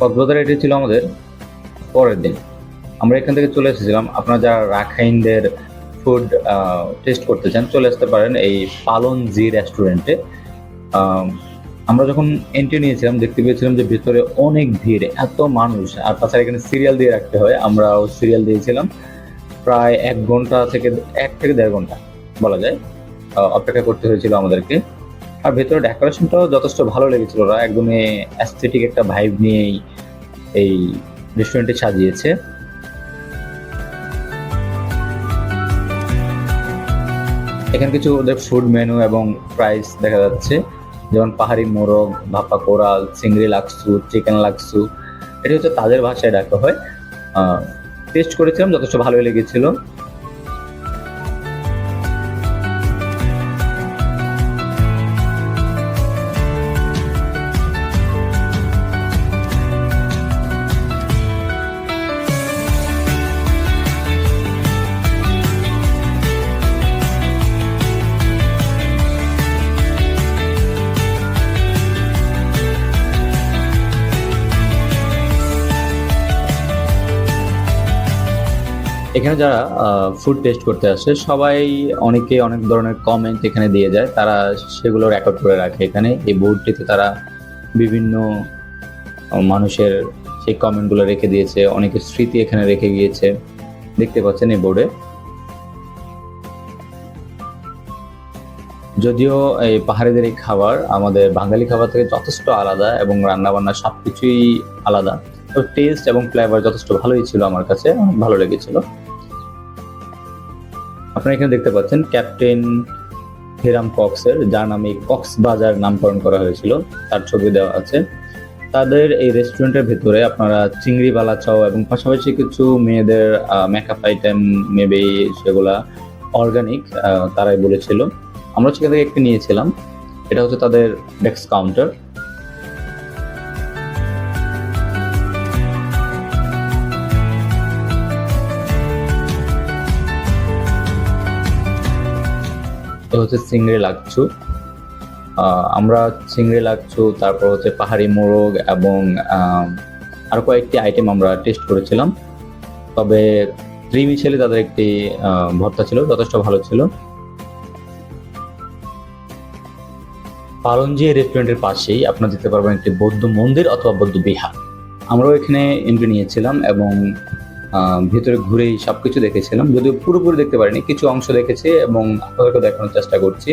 কক্সবাজার এটি ছিল আমাদের পরের দিন। আমরা এখান থেকে চলে এসেছিলাম। আপনারা যারা রাখাইনদের ফুড টেস্ট করতে চান, চলে আসতে পারেন এই পালন জি রেস্টুরেন্টে আমরা যখন এন্ট্রি নিয়েছিলাম, দেখতে পেয়েছিলাম যে ভিতরে অনেক ভিড়, এত মানুষ। আর তাছাড়া এখানে সিরিয়াল দিয়ে রাখতে হয়। আমরাও সিরিয়াল দিয়েছিলাম। প্রায় এক ঘণ্টা থেকে, এক থেকে দেড় ঘণ্টা বলা যায় অপেক্ষা করতে হয়েছিল আমাদেরকে। আর ভেতরে ডেকোরেশনটাও যথেষ্ট ভালো লেগেছিল। ওরা একদমই অ্যাস্থেটিক একটা ভাইব নিয়েই এই রেস্টুরেন্টে সাজিয়েছে। এখানে কিছু ওদের ফুড মেনু এবং প্রাইস দেখা যাচ্ছে। যেমন পাহাড়ি মোরগ, ভাপা কোরাল, চিংড়ি লাকসু চিকেন লাকসু। এটা হচ্ছে তাদের ভাষায় ডাকা হয়। টেস্ট করেছিলাম, যথেষ্ট ভালোই লেগেছিল। এখানে যারা ফুড টেস্ট করতে আসে, সবাই অনেকে অনেক ধরনের কমেন্ট এখানে দিয়ে যায়। তারা সেগুলো রেকর্ড করে রাখে। এখানে এই বোর্ডটিতে তারা বিভিন্ন মানুষের সেই কমেন্টগুলো রেখে দিয়েছে। অনেকের স্মৃতি এখানে রেখে গিয়েছে। দেখতে পাচ্ছেন এই বোর্ডে যদিও এই পাহাড়িদের এই খাবার আমাদের বাঙালি খাবার থেকে যথেষ্ট আলাদা এবং রান্না বান্না সবকিছুই আলাদা। তো টেস্ট এবং ফ্লেভার যথেষ্ট ভালোই ছিল আমার কাছে, ভালো লেগেছিল। আপনারা এখানে দেখতে পাচ্ছেন ক্যাপ্টেন হিরাম কক্সের, যার নামে কক্সবাজার নামকরণ করা হয়েছিল, তার ছবি দেওয়া আছে। তাদের এই রেস্টুরেন্টের ভেতরে আপনারা চিংড়ি বালা চাও এবং পাশাপাশি কিছু মেয়েদের মেকআপ আইটেম মেবি সেগুলা অর্গানিক তারাই বলেছিল। আমরা সেখান থেকে একটি নিয়েছিলাম। এটা হচ্ছে তাদের ডেস্ক কাউন্টার এটা হচ্ছে চিংড়ি লাগছু আমরা চিংড়ি লাগছু তারপর হচ্ছে পাহাড়ি মোরগ এবং আরও কয়েকটি আইটেম আমরা টেস্ট করেছিলাম। তবে থ্রি মিশেলে তাদের একটি ভর্তা ছিল, যথেষ্ট ভালো ছিল। পালনজি রেস্টুরেন্টের পাশেই আপনারা যেতে পারবেন একটি বৌদ্ধ মন্দির অথবা বৌদ্ধ বিহার। আমরাও এখানে এন্ট্রি নিয়েছিলাম এবং ভিতরে ঘুরেই সবকিছু দেখেছিলাম। যদিও পুরোপুরি দেখতে পারিনি, কিছু অংশ দেখেছি এবং আপনাদেরকে দেখানোর চেষ্টা করছি।